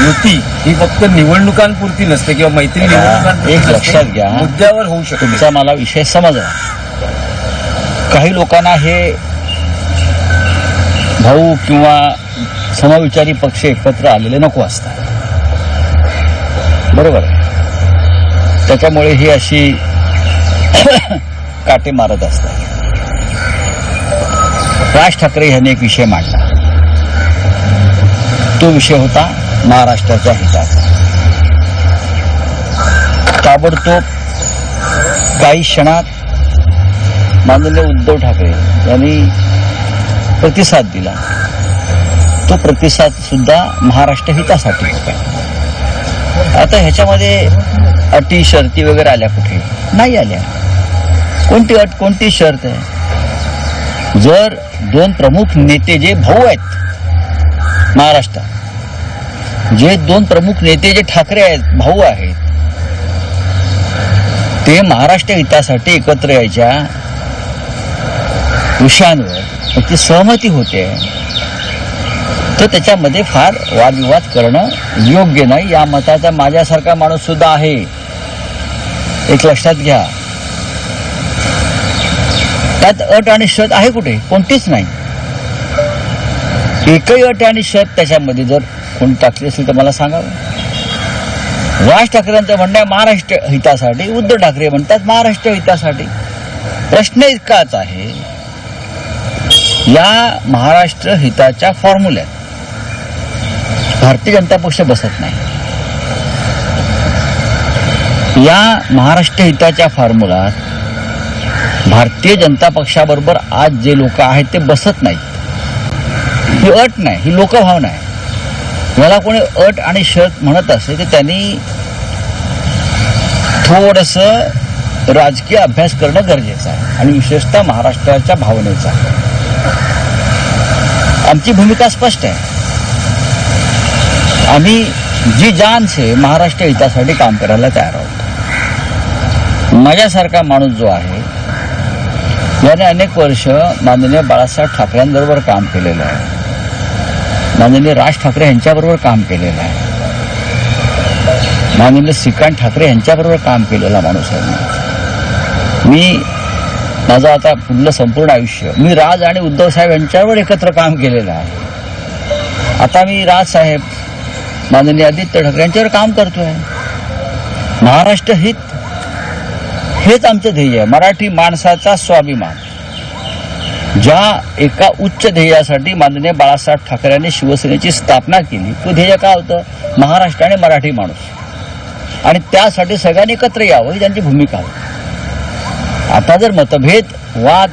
युती ही फक्त निवडणुकांपुरती नसते किंवा मैत्री निवडणुकांपुरती एक नसते. लक्षात घ्या. मुद्द्यावर होऊ शकते. तुमचा मला विषय समजला. काही लोकांना हे भाऊ किंवा समविचारी पक्ष एकत्र आलेले नको असतात. बरोबर? आहे त्याच्यामुळे ही अशी काटे मारत असतात. राज ठाकरे यांनी एक विषय मांडला. तो विषय होता महाराष्ट्राच्या हिताचा ताबडतोब काही क्षणात माननीय उद्धव ठाकरे यांनी प्रतिसाद दिला. तो प्रतिसाद सुद्धा महाराष्ट्र हितासाठी होता. आता ह्याच्यामध्ये अटी शर्ती वगैरे आल्या कुठे? नाही आल्या. कोणती अट कोणती शर्त आहे? जर दोन प्रमुख नेते जे भाऊ आहेत महाराष्ट्रात जे दोन प्रमुख नेते जे ठाकरे आहेत भाऊ आहेत ते महाराष्ट्र हितासाठी एकत्र यायच्या विषयांवर त्याची सहमती होते. तर त्याच्यामध्ये फार वादविवाद करणं योग्य नाही. या मताचा माझ्यासारखा माणूस सुद्धा आहे. एक लक्षात घ्या. त्यात अट आणि शत आहे कुठे? कोणतीच नाही. एकही अट आणि शर्त त्याच्यामध्ये जर कोणी टाकली असेल तर मला सांगावं राज ठाकरेंचं म्हणणं आहे महाराष्ट्र हितासाठी उद्धव ठाकरे म्हणतात महाराष्ट्र हितासाठी. प्रश्न इतकाच आहे. या महाराष्ट्र हिताच्या फॉर्म्युल्यात भारतीय जनता पक्ष बसत नाही. या महाराष्ट्र हिताच्या फॉर्म्युलात भारतीय जनता पक्षाबरोबर आज जे लोक आहेत ते बसत नाहीत. ही अट नाही ही लोकभावना आहे. याला कोणी अट आणि शर्त म्हणत असेल तर त्यांनी थोडस राजकीय अभ्यास करणं गरजेचं आहे आणि विशेषतः महाराष्ट्राच्या भावनेचा आमची भूमिका स्पष्ट आहे. आम्ही जी जान से महाराष्ट्र हितासाठी काम करायला तयार आहोत. माझ्यासारखा माणूस जो आहे याने अनेक वर्ष माननीय बाळासाहेब ठाकरेंबरोबर काम केलेलं आहे. माननीय राज ठाकरे यांच्याबरोबर काम केलेलं आहे. माननीय श्रीकांत ठाकरे यांच्याबरोबर काम केलेला माणूस आहे. मी. मी माझं आता पुढलं संपूर्ण आयुष्य मी राज आणि उद्धव साहेब यांच्यावर एकत्र काम केलेलं आहे. आता मी राज साहेब माननीय आदित्य ठाकरे यांच्यावर काम करतोय. महाराष्ट्र हित हेच आमचं ध्येय आहे. मराठी माणसाचा स्वाभिमान. ज्या एका उच्च ध्येयासाठी माननीय बाळासाहेब ठाकरे यांनी शिवसेनेची स्थापना केली तो ध्येय काय होतं? महाराष्ट्र आणि मराठी माणूस. आणि त्यासाठी सगळ्यांनी एकत्र यावं ही त्यांची भूमिका होती आता जर मतभेद वाद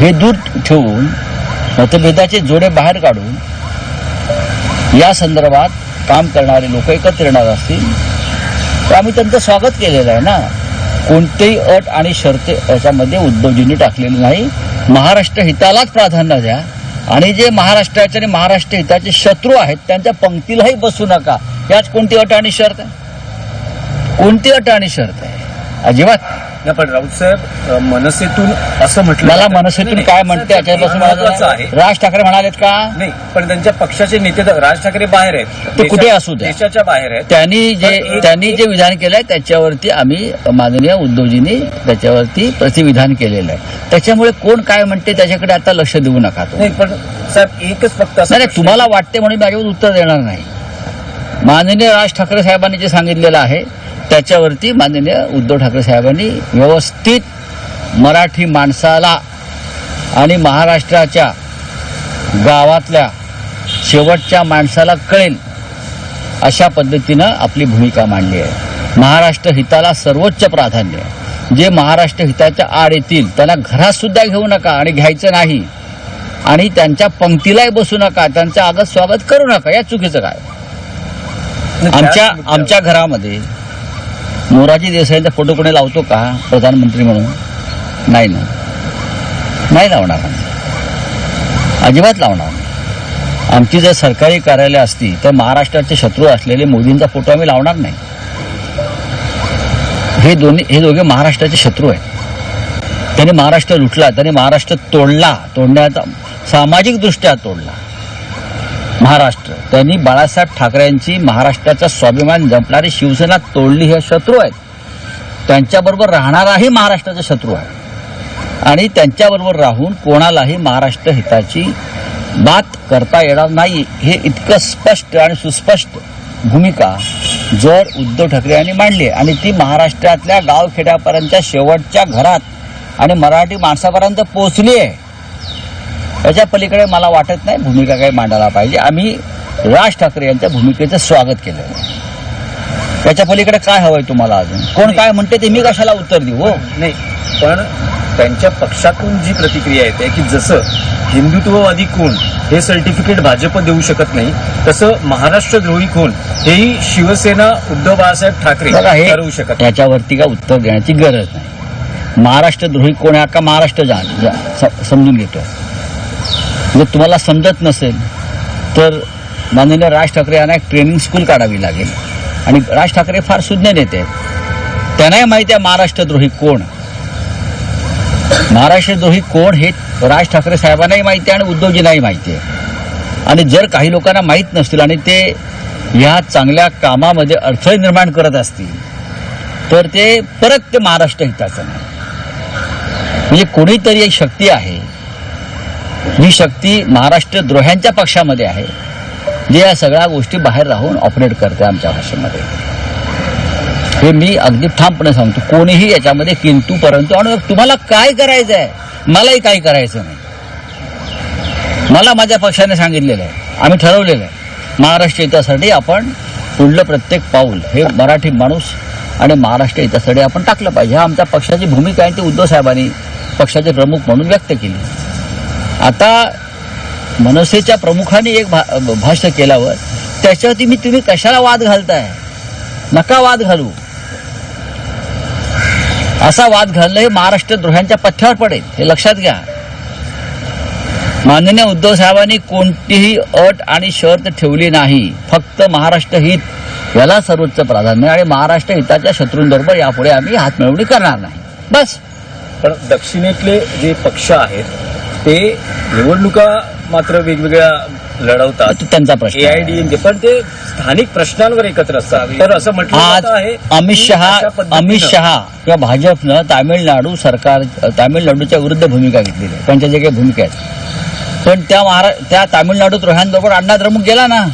हे दूर ठेवून मतभेदाचे जोडे बाहेर काढून या संदर्भात काम करणारे लोक एकत्र येणार असतील तर आम्ही त्यांचं स्वागत केलेलं आहे ना. कोणतेही अट आणि शर्ते याच्यामध्ये उद्धवजींनी टाकलेली नाही. महाराष्ट्र हितालाच प्राधान्य द्या. आणि जे महाराष्ट्राचे आणि महाराष्ट्र हिताचे शत्रू आहेत त्यांच्या पंक्तीलाही बसू नका. याच कोणती अट आणि शर्त? आहे कोणती अट आणि शर्त? आहे अजिबात. नाही, पण राऊत साहेब अ, मनसेतून असं म्हटलं मला. मनसेतून काय म्हणते? याच्यापासून महत्वाचं आहे. राज ठाकरे म्हणालेत का? नाही पण त्यांच्या पक्षाचे नेते तर राज ठाकरे बाहेर आहेत. ते कुठे असू द्या. देशाच्या बाहेर आहेत. त्यांनी जे त्यांनी जे विधान केलंय त्याच्यावरती आम्ही माननीय उद्धवजींनी त्याच्यावरती प्रतिविधान केलेलं आहे. त्याच्यामुळे कोण काय म्हणते त्याच्याकडे आता लक्ष देऊ नका. नाही पण साहेब एकच फक्त असं नाही तुम्हाला वाटते म्हणून माझ्यावर उत्तर देणार नाही. माननीय राज ठाकरे साहेबांनी जे सांगितलेलं आहे त्याच्यावरती माननीय उद्धव ठाकरे साहेबांनी व्यवस्थित मराठी माणसाला आणि महाराष्ट्राच्या गावातल्या शेवटच्या माणसाला कळेल अशा पद्धतीनं आपली भूमिका मांडली आहे. महाराष्ट्र हिताला सर्वोच्च प्राधान्य आहे. जे महाराष्ट्र हिताच्या आड येतील त्यांना घरात सुद्धा घेऊ नका आणि घ्यायचं नाही. आणि त्यांच्या पंक्तीलाही बसू नका त्यांचं आगत स्वागत करू नका या चुकीचं काय? आमच्या. आमच्या घरामध्ये मोराजी देसाईंचा फोटो कोणी लावतो का? प्रधानमंत्री म्हणून? नाही ना. नाही लावणार अजिबात लावणार आमची जर सरकारी कार्यालय असती तर महाराष्ट्राचे शत्रू असलेले मोदींचा फोटो आम्ही लावणार नाही. हे दोन्ही हे दोघे महाराष्ट्राचे शत्रू आहेत. त्यांनी महाराष्ट्र लुटला त्यांनी महाराष्ट्र तोडला तोडण्याचा सामाजिकदृष्ट्या तोडला. महाराष्ट्र. त्यांनी बाळासाहेब ठाकरेंची महाराष्ट्राचा स्वाभिमान जपणारी शिवसेना तोडली हे शत्रू आहेत. त्यांच्याबरोबर राहणाराही महाराष्ट्राचा शत्रू आहे. आणि त्यांच्याबरोबर राहून कोणालाही महाराष्ट्र हिताची बात करता येणार नाही हे इतकं स्पष्ट आणि सुस्पष्ट भूमिका जर उद्धव ठाकरे यांनी मांडली आणि ती महाराष्ट्रातल्या गावखेड्यापर्यंतच्या शेवटच्या घरात आणि मराठी माणसापर्यंत पोहोचली आहे. याच्या पलीकडे मला वाटत नाही भूमिका काही मांडायला पाहिजे. आम्ही राज ठाकरे यांच्या भूमिकेचं स्वागत केलं त्याच्या पलीकडे काय हवंय तुम्हाला अजून? कोण काय म्हणते ते मी कशाला उत्तर देऊ हो? नाही पण त्यांच्या पक्षातून जी प्रतिक्रिया येते की जसं हिंदुत्ववादी कोण हे सर्टिफिकेट भाजप देऊ शकत नाही तसं महाराष्ट्रद्रोही कोण हेही शिवसेना उद्धव बाळासाहेब ठाकरे हे ठरवू शकत नाही. याच्यावरती का उत्तर देण्याची गरज नाही. महाराष्ट्र द्रोही कोण आहे? का महाराष्ट्र समजून घेतो. जर तुम्हाला समजत नसेल तर माननीय राज ठाकरे यांना एक ट्रेनिंग स्कूल काढावी लागेल. आणि राज ठाकरे फार सुज्ञ नेते आहेत. त्यांनाही माहिती आहे महाराष्ट्रद्रोही कोण. महाराष्ट्रद्रोही कोण हे राज ठाकरे साहेबांनाही माहिती आहे आणि उद्धवजींनाही माहिती आहे. आणि जर काही लोकांना माहीत नसतील आणि ते ह्या चांगल्या कामामध्ये अडथळे निर्माण करत असतील तर ते परत ते महाराष्ट्र हिताचं नाही. म्हणजे कोणीतरी एक शक्ती आहे. ही शक्ती महाराष्ट्र द्रोह्यांच्या पक्षामध्ये आहे. जे या सगळ्या गोष्टी बाहेर राहून ऑपरेट करते आमच्या भाषेमध्ये. हे मी अगदी ठामपणे सांगतो. कोणीही याच्यामध्ये किंतू परंतु आणि तुम्हाला काय करायचं आहे? मलाही काही करायचं नाही. मला माझ्या पक्षाने सांगितलेलं आहे. आम्ही ठरवलेलं आहे. महाराष्ट्र हितासाठी आपण पुढलं प्रत्येक पाऊल हे मराठी माणूस आणि महाराष्ट्र हितासाठी आपण टाकलं पाहिजे. हा आमच्या पक्षाची भूमिका आहे ती उद्धव साहेबांनी पक्षाचे प्रमुख म्हणून व्यक्त केली. आता मनसेच्या प्रमुखाने एक भा भाष्य केल्यावर त्याच्यावरती मी तुम्ही कशाला वाद घालताय? नका वाद घालू. असा वाद घालणं हे महाराष्ट्र द्रोह्यांच्या पथ्यावर पडेल हे लक्षात घ्या. माननीय उद्धव साहेबांनी कोणतीही अट आणि शर्त ठेवली नाही. फक्त महाराष्ट्र हित याला सर्वोच्च प्राधान्य आणि महाराष्ट्र हिताच्या शत्रूंबरोबर यापुढे आम्ही हातमिळवणी करणार नाही. बस. पण दक्षिणेतले जे पक्ष आहेत ते निवडणुका मात्र वेगवेगळ्या लढवतात. तो त्यांचा प्रश्न. एआयडीएमके पण ते स्थानिक प्रश्नांवर एकत्र असतात. तर असं म्हटलं आज आहे अमित शहा अमित शहा किंवा भाजपनं तामिळनाडू सरकार तामिळनाडूच्या विरुद्ध भूमिका घेतलेली आहे. त्यांच्या जे काही भूमिका आहेत. पण त्या महारा त्या तामिळनाडू द्रोह्यांबरोबर अण्णा द्रमुक गेला ना.